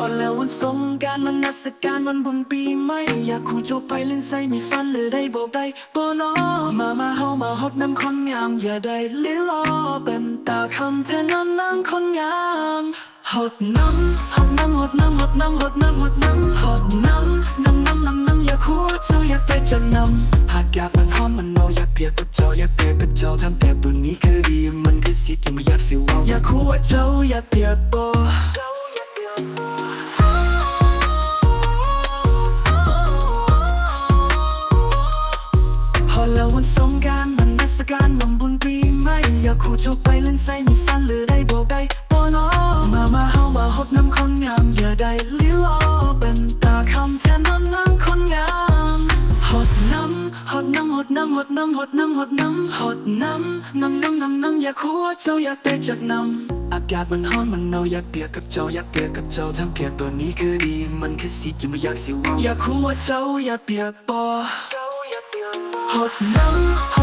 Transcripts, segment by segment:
อแล้ววันสงการมันนัสการวันบุญปีใหม่อยากคู่โจไปเล่นไส้มีฟันเลยได้บอกได้บ่นอมามาเฮามาฮดน้ำคนงาม อย่าได้ลิลอเป็นตาคำเธอน้ำน้ำคนงามฮดน้ำฮดน้ำฮดน้ำฮดน้ำฮดน้ำฮดน้ำฮดน้ำน้ำน้ำน้ำน้ำอยากคู่เจ้าอยากไปจำนำหากอยากมันฮอนมันเมาอยากเปียกกับเจ้าอยากเปียกกับเจ้าทำแต่บุญนี้คือดีมันคือสิทธิ์ที่ไม่อยากสิว่าอยากคู่ว่าเจ้าอยากเปียกบ่พ คู่เจ้าไปเล่นไส้มีฟันหรือได้บอกได้บ่นอมามาเฮามาฮดน้ำคนงามอย่าได้ลิ้ลอเป็นตาคำแทนน้ำน้ำคนงามฮดน้ำฮดน้ำฮดน้ำฮดน้ำฮดน้ำฮดน้ำฮดน้ำน้ำน้ำน้ำน้ำอย่าคู่เจ้าอยากได้จากน้ำอากาศมันร้อนมันหนาวอยากเปียกกับเจ้าอยากเปียกกับเจ้าทั้งเปียกตัวนี้คือดี มันคือสิที่ไม่อยากสิว่าอยากคู่ว่าเจ้าอยากเปียกบ่หดน้ำหดน้ำ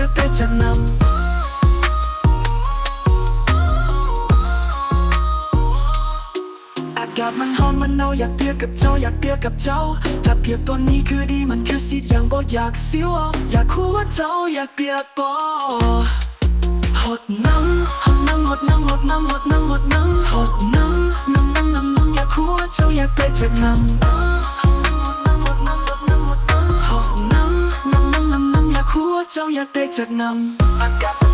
หัวเจ้าอยากได้จะนำากาศมันร้อนมันหนาวอยากเปียกกับเจ้าอยากเปียกกับเจ้า ถ้าเปียกตัวนี้คือดีมันคือสิอย่างบ่อยากเสียวอยากหัวเจ้าอยากเปียกบ่หดน้ำหดน้ำหดน้ำหดน้ำหดน้ำหดน้ำหดน้ำน้ำน้ำน้ำน้ำอยากหัวเจ้าอยากได้จะนำ เจ้าอยากได้จากนำ